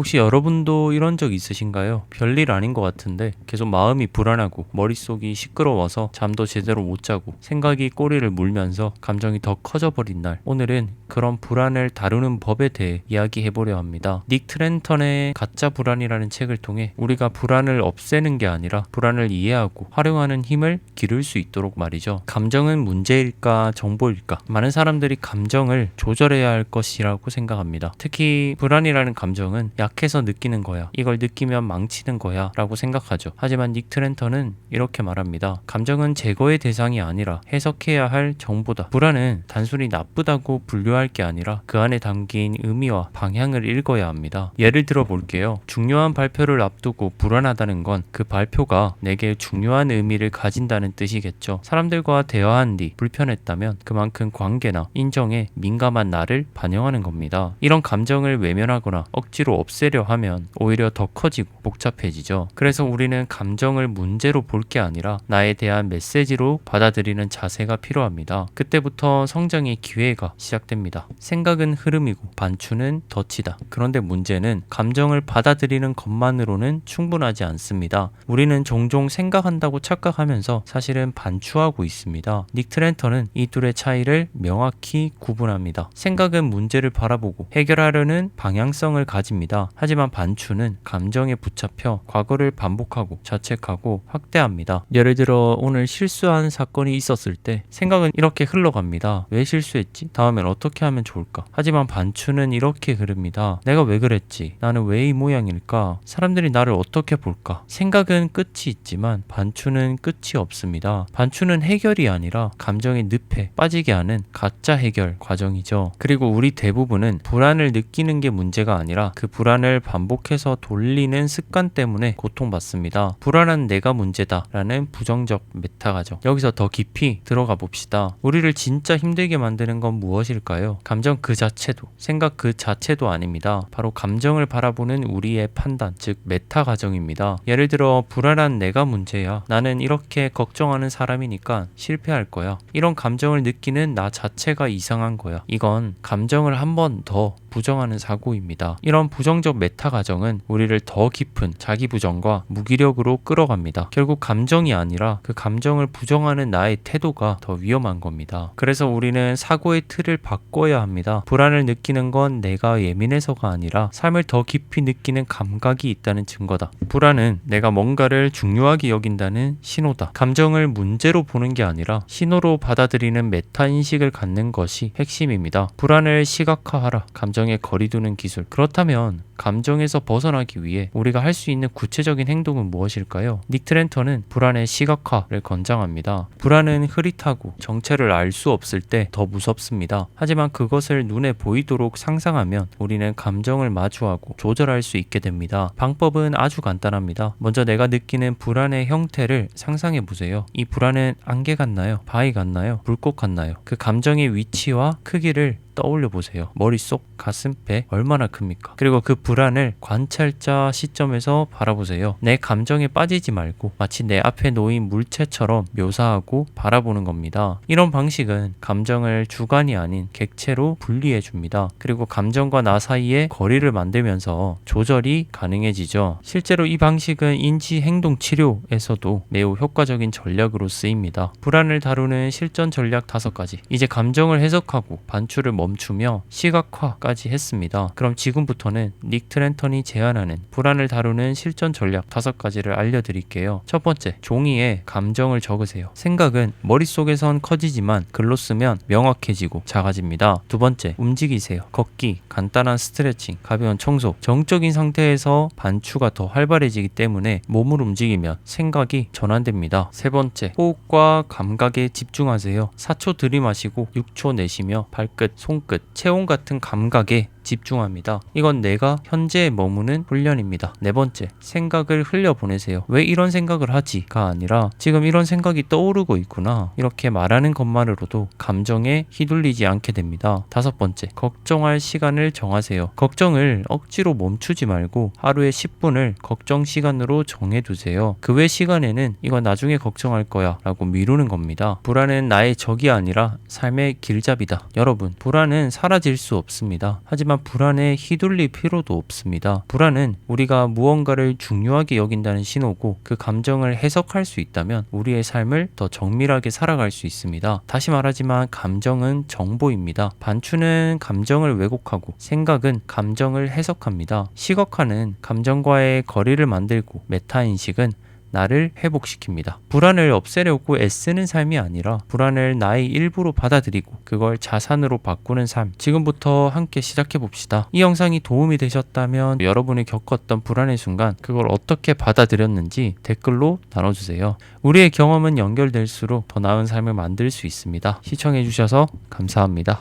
혹시 여러분도 이런 적 있으신가요? 별일 아닌 것 같은데 계속 마음이 불안하고 머릿속이 시끄러워서 잠도 제대로 못 자고 생각이 꼬리를 물면서 감정이 더 커져버린 날 오늘은 그런 불안을 다루는 법에 대해 이야기해 보려 합니다. 닉 트렌턴의 가짜 불안이라는 책을 통해 우리가 불안을 없애는 게 아니라 불안을 이해하고 활용하는 힘을 기를 수 있도록 말이죠. 감정은 문제일까 정보일까? 많은 사람들이 감정을 조절해야 할 것이라고 생각합니다. 특히 불안이라는 감정은 약해서 느끼는 거야. 이걸 느끼면 망치는 거야. 라고 생각하죠. 하지만 닉 트렌턴은 이렇게 말합니다. 감정은 제거의 대상이 아니라 해석해야 할 정보다. 불안은 단순히 나쁘다고 분류할 게 아니라 그 안에 담긴 의미와 방향을 읽어야 합니다. 예를 들어 볼게요. 중요한 발표를 앞두고 불안하다는 건 그 발표가 내게 중요한 의미를 가진다는 뜻이겠죠. 사람들과 대화한 뒤 불편했다면 그만큼 관계나 인정에 민감한 나를 반영하는 겁니다. 이런 감정을 외면하거나 억지로 없애려 하면 오히려 더 커지고 복잡해지죠. 그래서 우리는 감정을 문제로 볼 게 아니라 나에 대한 메시지로 받아들이는 자세가 필요합니다. 그때부터 성장의 기회가 시작됩니다. 생각은 흐름이고 반추는 덫이다. 그런데 문제는 감정을 받아들이는 것만으로는 충분하지 않습니다. 우리는 종종 생각한다고 착각하면서 사실은 반추하고 있습니다. 닉 트렌터는 이 둘의 차이를 명확히 구분합니다. 생각은 문제를 바라보고 해결하려는 방향성을 가집니다. 하지만 반추는 감정에 붙잡혀 과거를 반복하고 자책하고 확대합니다. 예를 들어 오늘 실수한 사건이 있었을 때 생각은 이렇게 흘러갑니다. 왜 실수했지? 다음엔 어떻게 하면 좋을까? 하지만 반추는 이렇게 흐릅니다. 내가 왜 그랬지? 나는 왜 이 모양일까? 사람들이 나를 어떻게 볼까? 생각은 끝이 있지만 반추는 끝이 없습니다. 반추는 해결이 아니라 감정의 늪에 빠지게 하는 가짜 해결 과정이죠. 그리고 우리 대부분은 불안을 느끼는 게 문제가 아니라 그 불안을 반복해서 돌리는 습관 때문에 고통받습니다. 불안한 내가 문제다라는 부정적 메타가죠. 여기서 더 깊이 들어가 봅시다. 우리를 진짜 힘들게 만드는 건 무엇일까요? 감정 그 자체도, 생각 그 자체도 아닙니다. 바로 감정을 바라보는 우리의 판단, 즉 메타 가정입니다. 예를 들어 불안한 내가 문제야. 나는 이렇게 걱정하는 사람이니까 실패할 거야. 이런 감정을 느끼는 나 자체가 이상한 거야. 이건 감정을 한 번 더 부정하는 사고입니다. 이런 부정적 메타 가정은 우리를 더 깊은 자기 부정과 무기력으로 끌어갑니다. 결국 감정이 아니라 그 감정을 부정하는 나의 태도가 더 위험한 겁니다. 그래서 우리는 사고의 틀을 바꿔야 합니다. 불안을 느끼는 건 내가 예민해서가 아니라 삶을 더 깊이 느끼는 감각이 있다는 증거다. 불안은 내가 뭔가를 중요하게 여긴다는 신호다. 감정을 문제로 보는 게 아니라 신호로 받아들이는 메타 인식을 갖는 것이 핵심입니다. 불안을 시각화하라. 감정 에 거리두는 기술. 그렇다면 감정에서 벗어나기 위해 우리가 할 수 있는 구체적인 행동은 무엇일까요? 닉 트렌터는 불안의 시각화를 권장합니다. 불안은 흐릿하고 정체를 알 수 없을 때 더 무섭습니다. 하지만 그것을 눈에 보이도록 상상하면 우리는 감정을 마주하고 조절할 수 있게 됩니다. 방법은 아주 간단합니다. 먼저 내가 느끼는 불안의 형태를 상상해 보세요. 이 불안은 안개 같나요? 바위 같나요? 불꽃 같나요? 그 감정의 위치와 크기를 떠올려 보세요. 머릿속, 가슴, 배 얼마나 큽니까? 그리고 그 불안을 관찰자 시점에서 바라보세요. 내 감정에 빠지지 말고 마치 내 앞에 놓인 물체처럼 묘사하고 바라보는 겁니다. 이런 방식은 감정을 주관이 아닌 객체로 분리해 줍니다. 그리고 감정과 나 사이에 거리를 만들면서 조절이 가능해지죠. 실제로 이 방식은 인지 행동 치료에서도 매우 효과적인 전략으로 쓰입니다. 불안을 다루는 실전 전략 다섯 가지. 이제 감정을 해석하고 반출을 멈 추며 시각화까지 했습니다. 그럼 지금부터는 닉 트렌턴이 제안하는 불안을 다루는 실전 전략 다섯 가지를 알려드릴게요. 첫 번째, 종이에 감정을 적으세요. 생각은 머릿속에선 커지지만 글로 쓰면 명확해지고 작아집니다. 두 번째, 움직이세요. 걷기, 간단한 스트레칭, 가벼운 청소. 정적인 상태에서 반추가 더 활발해지기 때문에 몸을 움직이면 생각이 전환됩니다. 세 번째, 호흡과 감각에 집중하세요. 4초 들이마시고 6초 내쉬며 발끝, 손끝, 체온 같은 감각에 집중합니다. 이건 내가 현재에 머무는 훈련입니다. 네 번째, 생각을 흘려보내세요. 왜 이런 생각을 하지?가 아니라 지금 이런 생각이 떠오르고 있구나. 이렇게 말하는 것만으로도 감정에 휘둘리지 않게 됩니다. 다섯 번째, 걱정할 시간을 정하세요. 걱정을 억지로 멈추지 말고 하루에 10분을 걱정 시간으로 정해두세요. 그 외 시간에는 이건 나중에 걱정할 거야 라고 미루는 겁니다. 불안은 나의 적이 아니라 삶의 길잡이다. 여러분, 불안은 사라질 수 없습니다. 하지만 불안에 휘둘릴 필요도 없습니다. 불안은 우리가 무언가를 중요하게 여긴다는 신호고 그 감정을 해석할 수 있다면 우리의 삶을 더 정밀하게 살아갈 수 있습니다. 다시 말하지만 감정은 정보입니다. 반추는 감정을 왜곡하고 생각은 감정을 해석합니다. 시각화는 감정과의 거리를 만들고 메타인식은 나를 회복시킵니다. 불안을 없애려고 애쓰는 삶이 아니라 불안을 나의 일부로 받아들이고 그걸 자산으로 바꾸는 삶. 지금부터 함께 시작해 봅시다. 이 영상이 도움이 되셨다면 여러분이 겪었던 불안의 순간 그걸 어떻게 받아들였는지 댓글로 나눠주세요. 우리의 경험은 연결될수록 더 나은 삶을 만들 수 있습니다. 시청해 주셔서 감사합니다.